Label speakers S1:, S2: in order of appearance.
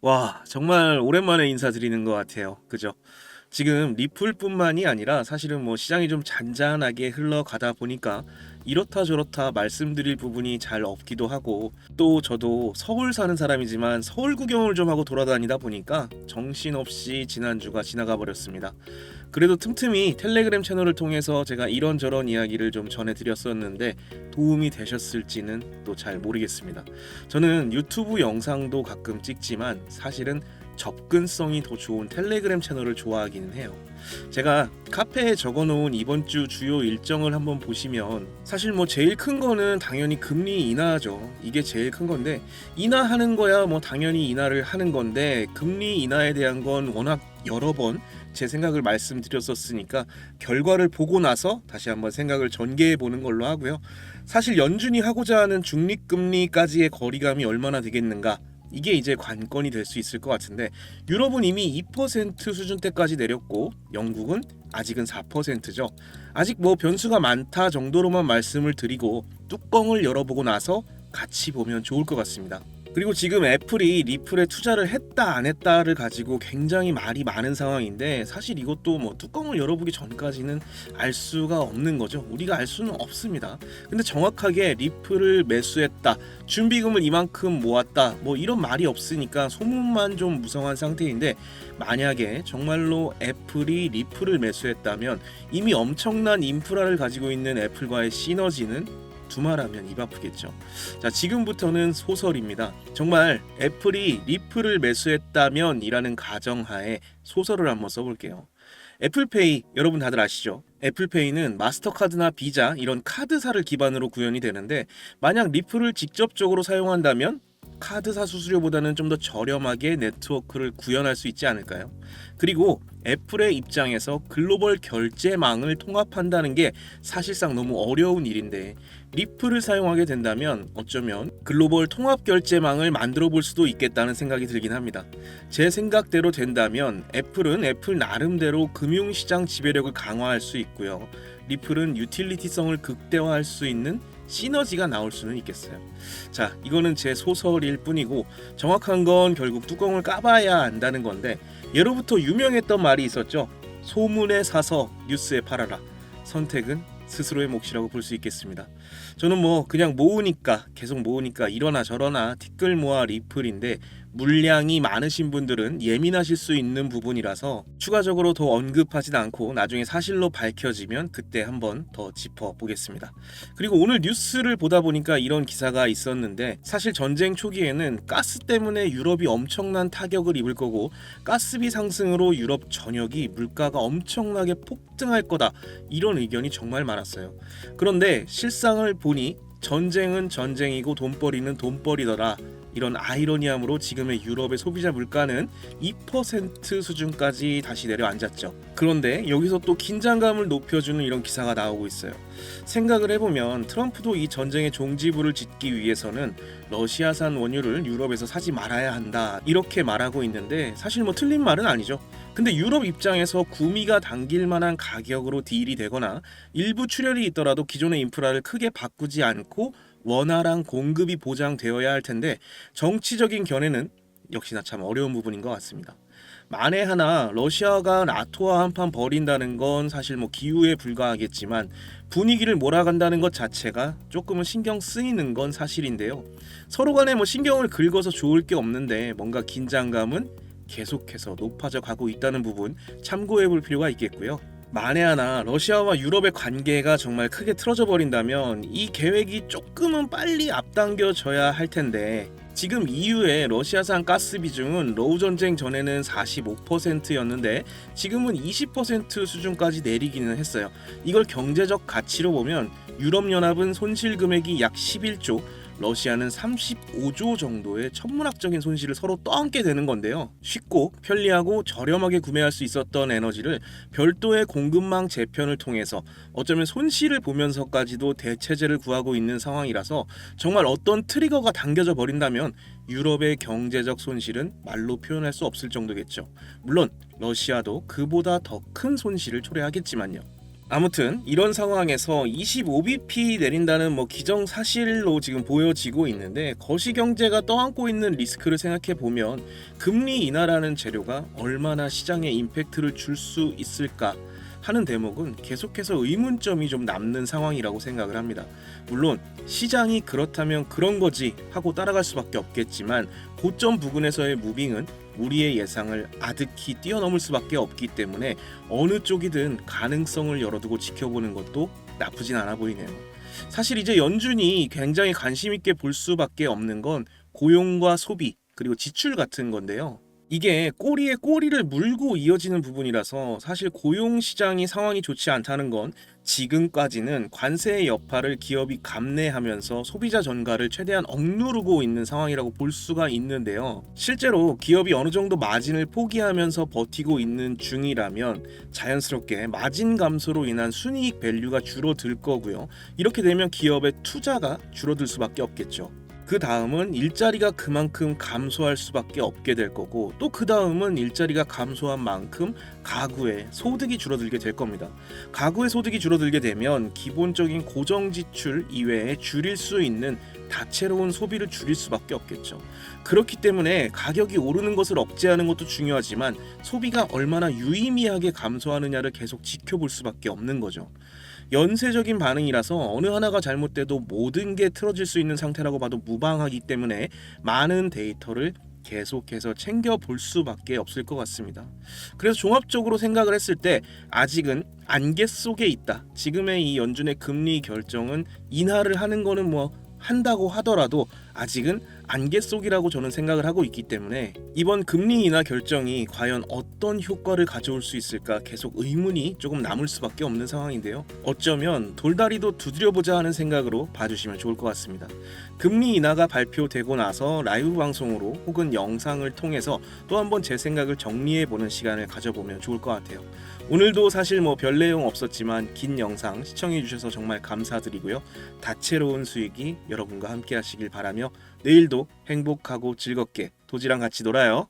S1: 와, 정말 오랜만에 인사드리는 것 같아요. 그죠? 지금 리플뿐만이 아니라 사실은 뭐 시장이 좀 잔잔하게 흘러가다 보니까 이렇다 저렇다 말씀드릴 부분이 잘 없기도 하고 또 저도 서울 사는 사람이지만 서울 구경을 좀 하고 돌아다니다 보니까 정신없이 지난주가 지나가 버렸습니다. 그래도 틈틈이 텔레그램 채널을 통해서 제가 이런저런 이야기를 좀 전해드렸었는데 도움이 되셨을지는 또 잘 모르겠습니다. 저는 유튜브 영상도 가끔 찍지만 사실은 접근성이 더 좋은 텔레그램 채널을 좋아하기는 해요. 제가 카페에 적어놓은 이번 주 주요 일정을 한번 보시면 사실 뭐 제일 큰 거는 당연히 금리 인하죠. 이게 제일 큰 건데 인하하는 거야 뭐 당연히 인하를 하는 건데 금리 인하에 대한 건 워낙 여러 번 제 생각을 말씀드렸었으니까 결과를 보고 나서 다시 한번 생각을 전개해 보는 걸로 하고요. 사실 연준이 하고자 하는 중립금리까지의 거리감이 얼마나 되겠는가 이게 이제 관건이 될 수 있을 것 같은데 유럽은 이미 2% 수준대까지 내렸고 영국은 아직은 4%죠. 아직 뭐 변수가 많다 정도로만 말씀을 드리고 뚜껑을 열어보고 나서 같이 보면 좋을 것 같습니다. 그리고 지금 애플이 리플에 투자를 했다 안 했다를 가지고 굉장히 말이 많은 상황인데 사실 이것도 뭐 뚜껑을 열어보기 전까지는 알 수가 없는 거죠. 우리가 알 수는 없습니다. 근데 정확하게 리플을 매수했다, 준비금을 이만큼 모았다, 뭐 이런 말이 없으니까 소문만 좀 무성한 상태인데 만약에 정말로 애플이 리플을 매수했다면 이미 엄청난 인프라를 가지고 있는 애플과의 시너지는 두말하면 입 아프겠죠. 자, 지금부터는 소설입니다. 정말 애플이 리플을 매수했다면 이라는 가정하에 소설을 한번 써볼게요. 애플페이 여러분 다들 아시죠? 애플페이는 마스터카드나 비자 이런 카드사를 기반으로 구현이 되는데 만약 리플을 직접적으로 사용한다면 카드사 수수료보다는 좀 더 저렴하게 네트워크를 구현할 수 있지 않을까요? 그리고 애플의 입장에서 글로벌 결제망을 통합한다는 게 사실상 너무 어려운 일인데 리플을 사용하게 된다면 어쩌면 글로벌 통합 결제망을 만들어 볼 수도 있겠다는 생각이 들긴 합니다. 제 생각대로 된다면 애플은 애플 나름대로 금융시장 지배력을 강화할 수 있고요. 리플은 유틸리티성을 극대화할 수 있는 시너지가 나올 수는 있겠어요. 자, 이거는 제 소설일 뿐이고 정확한 건 결국 뚜껑을 까봐야 안다는 건데 예로부터 유명했던 말이 있었죠. 소문에 사서 뉴스에 팔아라. 선택은 스스로의 몫이라고 볼 수 있겠습니다. 저는 뭐 그냥 모으니까 계속 모으니까 이러나 저러나 티끌 모아 리플인데 물량이 많으신 분들은 예민하실 수 있는 부분이라서 추가적으로 더 언급하진 않고 나중에 사실로 밝혀지면 그때 한번 더 짚어 보겠습니다. 그리고 오늘 뉴스를 보다 보니까 이런 기사가 있었는데 사실 전쟁 초기에는 가스 때문에 유럽이 엄청난 타격을 입을 거고 가스비 상승으로 유럽 전역이 물가가 엄청나게 폭등할 거다 이런 의견이 정말 많았어요. 그런데 실상을 보니 전쟁은 전쟁이고 돈벌이는 돈벌이더라. 이런 아이러니함으로 지금의 유럽의 소비자 물가는 2% 수준까지 다시 내려앉았죠. 그런데 여기서 또 긴장감을 높여주는 이런 기사가 나오고 있어요. 생각을 해보면 트럼프도 이 전쟁의 종지부를 짓기 위해서는 러시아산 원유를 유럽에서 사지 말아야 한다 이렇게 말하고 있는데 사실 뭐 틀린 말은 아니죠. 근데 유럽 입장에서 구미가 당길 만한 가격으로 딜이 되거나 일부 출혈이 있더라도 기존의 인프라를 크게 바꾸지 않고 원활한 공급이 보장되어야 할 텐데 정치적인 견해는 역시나 참 어려운 부분인 것 같습니다. 만에 하나 러시아가 나토와 한판 벌인다는 건 사실 뭐 기후에 불과하겠지만 분위기를 몰아간다는 것 자체가 조금은 신경 쓰이는 건 사실인데요. 서로 간에 뭐 신경을 긁어서 좋을 게 없는데 뭔가 긴장감은 계속해서 높아져 가고 있다는 부분 참고해 볼 필요가 있겠고요. 만에 하나 러시아와 유럽의 관계가 정말 크게 틀어져 버린다면 이 계획이 조금은 빨리 앞당겨져야 할 텐데 지금 EU의 러시아산 가스 비중은 러우 전쟁 전에는 45%였는데 지금은 20% 수준까지 내리기는 했어요. 이걸 경제적 가치로 보면 유럽 연합은 손실 금액이 약 11조, 러시아는 35조 정도의 천문학적인 손실을 서로 떠안게 되는 건데요. 쉽고 편리하고 저렴하게 구매할 수 있었던 에너지를 별도의 공급망 재편을 통해서 어쩌면 손실을 보면서까지도 대체제를 구하고 있는 상황이라서 정말 어떤 트리거가 당겨져 버린다면 유럽의 경제적 손실은 말로 표현할 수 없을 정도겠죠. 물론 러시아도 그보다 더 큰 손실을 초래하겠지만요. 아무튼 이런 상황에서 25bp 내린다는 뭐 기정사실로 지금 보여지고 있는데 거시경제가 떠안고 있는 리스크를 생각해 보면 금리 인하라는 재료가 얼마나 시장에 임팩트를 줄 수 있을까 하는 대목은 계속해서 의문점이 좀 남는 상황이라고 생각을 합니다. 물론 시장이 그렇다면 그런 거지 하고 따라갈 수밖에 없겠지만 고점 부근에서의 무빙은 우리의 예상을 아득히 뛰어넘을 수밖에 없기 때문에 어느 쪽이든 가능성을 열어두고 지켜보는 것도 나쁘진 않아 보이네요. 사실 이제 연준이 굉장히 관심 있게 볼 수밖에 없는 건 고용과 소비 그리고 지출 같은 건데요. 이게 꼬리에 꼬리를 물고 이어지는 부분이라서 사실 고용 시장이 상황이 좋지 않다는 건 지금까지는 관세의 여파를 기업이 감내하면서 소비자 전가를 최대한 억누르고 있는 상황이라고 볼 수가 있는데요. 실제로 기업이 어느 정도 마진을 포기하면서 버티고 있는 중이라면 자연스럽게 마진 감소로 인한 순이익 밸류가 줄어들 거고요. 이렇게 되면 기업의 투자가 줄어들 수밖에 없겠죠. 그 다음은 일자리가 그만큼 감소할 수밖에 없게 될 거고 또 그 다음은 일자리가 감소한 만큼 가구의 소득이 줄어들게 될 겁니다. 가구의 소득이 줄어들게 되면 기본적인 고정 지출 이외에 줄일 수 있는 다채로운 소비를 줄일 수밖에 없겠죠. 그렇기 때문에 가격이 오르는 것을 억제하는 것도 중요하지만 소비가 얼마나 유의미하게 감소하느냐를 계속 지켜볼 수밖에 없는 거죠. 연쇄적인 반응이라서 어느 하나가 잘못돼도 모든 게 틀어질 수 있는 상태라고 봐도 무방하기 때문에 많은 데이터를 계속해서 챙겨 볼 수밖에 없을 것 같습니다. 그래서 종합적으로 생각을 했을 때 아직은 안개 속에 있다. 지금의 이 연준의 금리 결정은 인하를 하는 거는 뭐 한다고 하더라도 아직은 안개 속이라고 저는 생각을 하고 있기 때문에 이번 금리 인하 결정이 과연 어떤 효과를 가져올 수 있을까 계속 의문이 조금 남을 수밖에 없는 상황인데요. 어쩌면 돌다리도 두드려보자 하는 생각으로 봐주시면 좋을 것 같습니다. 금리 인하가 발표되고 나서 라이브 방송으로 혹은 영상을 통해서 또 한번 제 생각을 정리해 보는 시간을 가져보면 좋을 것 같아요. 오늘도 사실 뭐 별 내용 없었지만 긴 영상 시청해 주셔서 정말 감사드리고요. 다채로운 수익이 여러분과 함께 하시길 바라며 내일도 행복하고 즐겁게 도지랑 같이 놀아요.